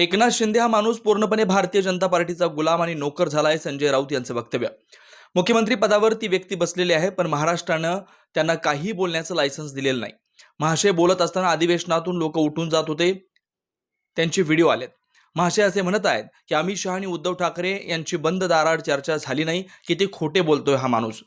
एकनाथ शिंदे हा माणूस पूर्णपणे भारतीय जनता पार्टीचा गुलाम आणि नोकर झाला आहे संजय राऊत यांचं वक्तव्य. मुख्यमंत्री पदावर ती व्यक्ती बसलेली आहे पण महाराष्ट्रानं त्यांना काही बोलण्याचं लायसन्स दिलेलं नाही. महाशय बोलत असताना अधिवेशनातून लोक उठून जात होते त्यांचे व्हिडिओ आलेत. महाशय असे म्हणत आहेत की अमित शहा आणि उद्धव ठाकरे यांची बंद दाराड चर्चा झाली नाही की ते खोटे बोलतोय हा माणूस.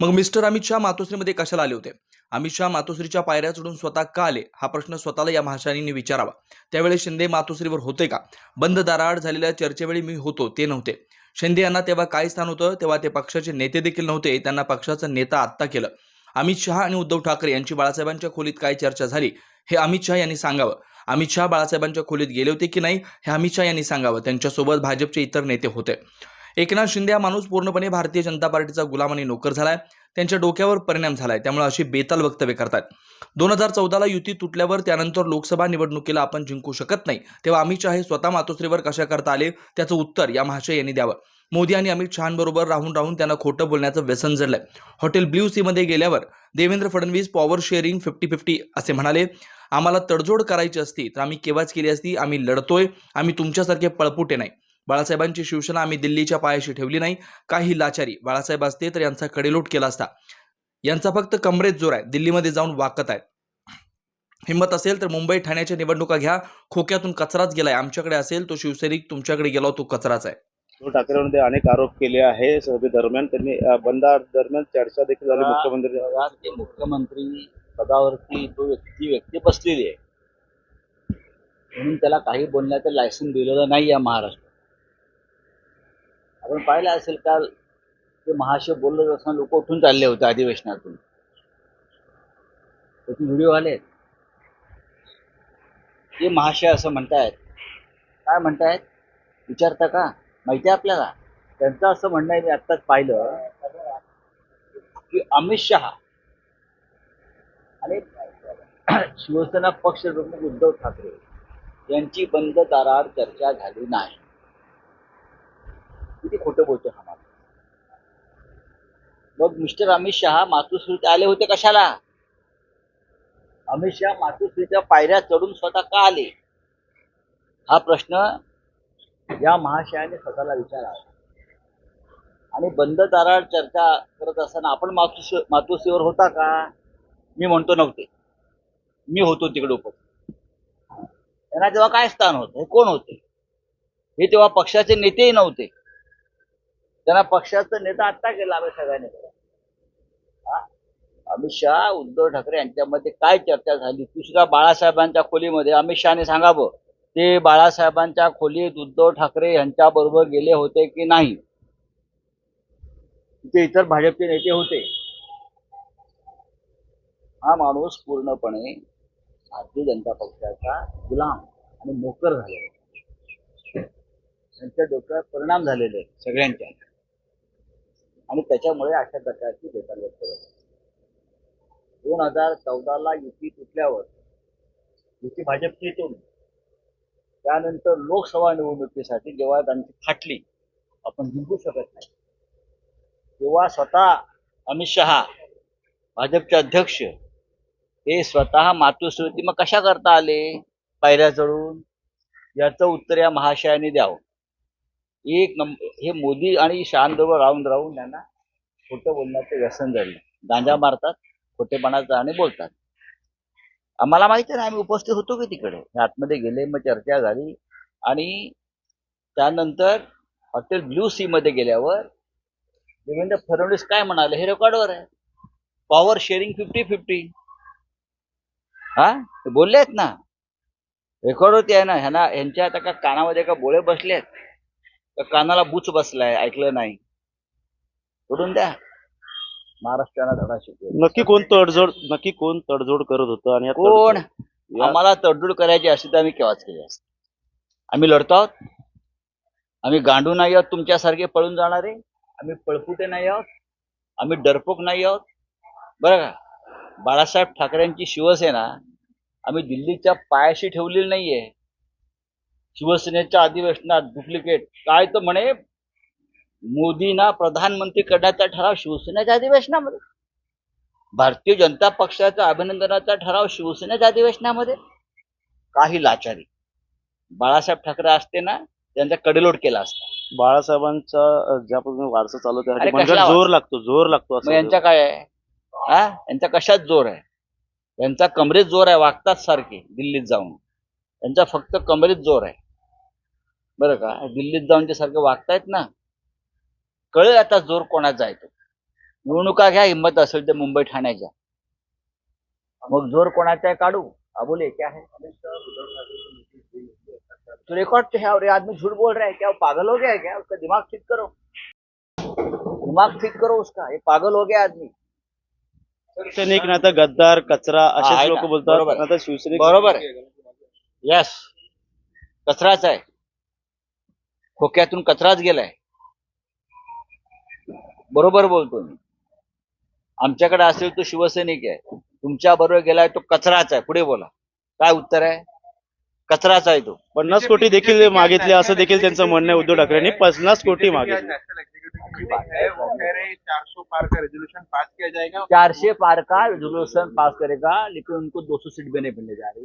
मग मिस्टर अमित शहा मातोश्रीमध्ये कशाला आले होते? अमित शहा मातोश्रीच्या पायऱ्या चढून स्वतः का आले? हा प्रश्न स्वतःला या महाशयांनी विचारावा. त्यावेळी शिंदे मातोश्रीवर होते का? बंद दाराआड झालेल्या चर्चेवेळी मी होतो ते नव्हते. शिंदे यांना तेव्हा काय स्थान होतं? तेव्हा ते पक्षाचे नेते देखील नव्हते. त्यांना पक्षाचा नेता आत्ता केलं. अमित शहा आणि उद्धव ठाकरे यांची बाळासाहेबांच्या खोलीत काय चर्चा झाली? हे अमित शहा यांनी सांगावं. अमित शहा बाळासाहेबांच्या खोलीत गेले होते की नाही? हे अमित शहा यांनी सांगावं. त्यांच्यासोबत भाजपचे इतर नेते होते. एकनाथ शिंदे हा माणूस पूर्णपणे भारतीय जनता पार्टीचा गुलाम आणि नोकर झालाय. त्यांच्या डोक्यावर परिणाम झालाय. त्यामुळे अशी बेताल वक्तव्य करतात दोन हजार चौदाला युती तुटल्यावर त्यानंतर लोकसभा निवडणुकीला आपण जिंकू शकत नाही. तेव्हा अमित शहा हे स्वतः मातोश्रीवर कशा करता आले? त्याचं उत्तर या महाशय यांनी द्यावं. मोदी आणि अमित शहाबरोबर राहून राहून त्यांना खोटं बोलण्याचं व्यसन जडलंय. हॉटेल ब्ल्यू सीमध्ये गेल्यावर Devendra Fadnavis power sharing fifty fifty असे म्हणाले आम्हाला तडजोड करायची असती तर आम्ही केव्हाच केली असती? आम्ही लढतोय. आम्ही तुमच्यासारखे पळपुटे नाही. बाळासाहेबांची शिवसेना आम्ही दिल्लीच्या पायाशी ठेवली नाही. काही लाचारी. बाळासाहेब असते तर यांचा कडेलोट केला असता. यांचा फक्त कमरेत जोर आहे. दिल्लीमध्ये जाऊन वाकत आहेत हिंमत असेल तर मुंबई ठाण्याच्या निवडणुका घ्या. खोक्यातून कचराच गेलाय. आमच्याकडे असेल तो शिवसैनिक तुमच्याकडे गेला तो कचराच आहे. उद्धव ठाकरेंमध्ये अनेक आरोप केले आहे. सभेदरम्यान त्यांनी बंदा दरम्यान चर्चा देखील झाली. मुख्यमंत्री मुख्यमंत्री पदावरती तो व्यक्ती व्यक्ती बसलेली आहे. म्हणून त्याला काही बोलण्याचं लायसन दिलेलं नाही या महाराष्ट्रात. आपण पाहिलं असेल काल ते महाशय बोलत असताना लोक उठून चालले होते अधिवेशनातून. त्याचे व्हिडिओ आले. ते महाशय असं म्हणतायत. काय म्हणतायत? विचारता का? माहिती आहे आपल्याला? त्यांचं असं म्हणणं आहे मी आत्ताच पाहिलं की अमित शहा आणि शिवसेना पक्ष प्रमुख उद्धव ठाकरे यांची बंद दारावर चर्चा झाली नाही. किती खोटं बोलतो हा माणूस. मग मिस्टर अमित शहा मातोश्रीत आले होते कशाला? अमित शहा मातोश्रीच्या पायऱ्या चढून स्वतः का आले? हा प्रश्न या महाशयाने स्वतःला विचारावा. आणि बंद दाराआड चर्चा करत असताना आपण मातोश्री मातोश्रीवर होता का? मी म्हणतो नव्हते. मी होतो तिकडे उपस्थित. त्यांना तेव्हा काय स्थान होतं? हे कोण होते? हे तेव्हा पक्षाचे नेतेही नव्हते. त्यांना पक्षाचा नेता आत्ता केला आम्ही सगळ्यांनी. अमित शहा उद्धव ठाकरे यांच्यामध्ये काय चर्चा झाली? दुसऱ्या बाळासाहेबांच्या खोलीमध्ये. अमित शहाने सांगावं ते बाळासाहेबांच्या खोलीत उद्धव ठाकरे यांच्या बरोबर गेले होते की नाही? तिथे इतर भाजपचे नेते होते. हा माणूस पूर्णपणे भारतीय जनता पक्षाचा गुलाम आणि मोकर झालेला त्यांच्या डोक्यात परिणाम झालेले सगळ्यांच्या. आणि त्याच्यामुळे अशा प्रकारची बेकार व्यक्त दोन हजार चौदाला युती तुटल्यावर युती भाजपची येतो त्यानंतर लोकसभा निवडणुकीसाठी जेव्हा त्यांची फाटली आपण जिंकू शकत नाही. तेव्हा स्वतः अमित शहा भाजपचे अध्यक्ष हे स्वतः मातृश्रुती मग कशा करता आले? पायऱ्या चढून याचं उत्तर या महाशयाने द्यावं. एक नंबर हे मोदी आणि शहांबरोबर राहून राहून यांना खोटं बोलण्याचं व्यसन झालं गांजा मारतात खोटेपणाचं आणि बोलतात. आम्हाला माहिती नाही आम्ही उपस्थित होतो की तिकडे? हे आतमध्ये गेले मग चर्चा झाली आणि त्यानंतर हॉटेल ब्ल्यू सी मध्ये गेल्यावर देवेंद्र फडणवीस काय म्हणाले? हे रेकॉर्डवर आहे. पॉवर शेअरिंग फिफ्टी फिफ्टी हा? ते बोलले आहेत ना. रेकॉर्ड होती आहे ना ह्यांना ह्यांच्या आता का कानामध्ये का बोळे बसले आहेत का कानाला बुच बसलाय ऐकलं नाही. सोडून द्या. महाराष्ट्राला धडा शिकवेल नक्की कोण तडजोड नक्की कोण तडजोड करत होतं आणि या कोण? तडजोड- या- आम्हाला तडजोड करायची असती तर आम्ही केव्हाच केली असती? आम्ही लढतो आहोत? आम्ही गांडू नाही आहोत तुमच्यासारखे पळून जाणारे? आम्ही पळपुटे नाही आहोत? आम्ही डरपोक नाही आहोत? बरं का? बाळासाहेब ठाकरेंची शिवसेना आम्ही दिल्लीच्या पायाशी ठेवलेली नाहीये. शिवसेनेच्या अधिवेशनात डुप्लिकेट काय तर म्हणे मोदींना प्रधानमंत्री करण्याचा ठराव शिवसेनेच्या अधिवेशनामध्ये. भारतीय जनता पक्षाचा अभिनंदनाचा ठराव शिवसेनेच्या अधिवेशनामध्ये. काही लाचारी. बाळासाहेब ठाकरे असते ना त्यांचा कडेलोट केला असता. बाळासाहेबांचा ज्या पद्धतीने वारसा चालू मनगट जोर लागतो जोर लागतो यांचा काय आहे? हा? यांचा कशात जोर आहे? यांचा कमरेत जोर आहे वागतात सारखे दिल्लीत जाऊन. यांचा फक्त कमरेत जोर आहे. बरं का? दिल्लीत जाऊन ते सारखे वागतायत ना? कळेल आता जोर कोणाचा आहे तो. निवडणुका घ्या हिंमत असेल तर मुंबई ठाण्याच्या मग जोर कोणाचा आहे काढू? हा बोले क्या है तो रिकॉर्ड पे है और ये आदमी झूठ बोल रहा है क्या? वो पागल हो गया है क्या? उसका दिमाग ठीक करो. दिमाग ठीक करो उसका. ये पागल हो गया आदमी. शिवसैनिक ना तर गद्दार कचरा आहे लोक. बोलतात. बरोबर. शिवसैनिक बरोबर यस कचराच आहे. खोक्यातून कचराच गेलाय बरोबर बोलतो मी आमच्याकडे असेल तो शिवसैनिक आहे तुमच्या बरोबर गेलाय तो कचराच आहे पुढे बोला काय उत्तर आहे कचराच आहे तो पन्नास कोटी देखील मागितले असं देखील त्यांचं म्हणणं आहे उद्धव ठाकरेंनी पन्नास कोटी मागितले नेशनल एग्जीक्यूटिव कमेटी है वो कह रहे हैं चार सौ पार का रेजोल्यूशन पास किया जाएगा चार से पार का रेजोल्यूशन पास करेगा लेकिन उनको 200 सीट भी नहीं मिलने जा रही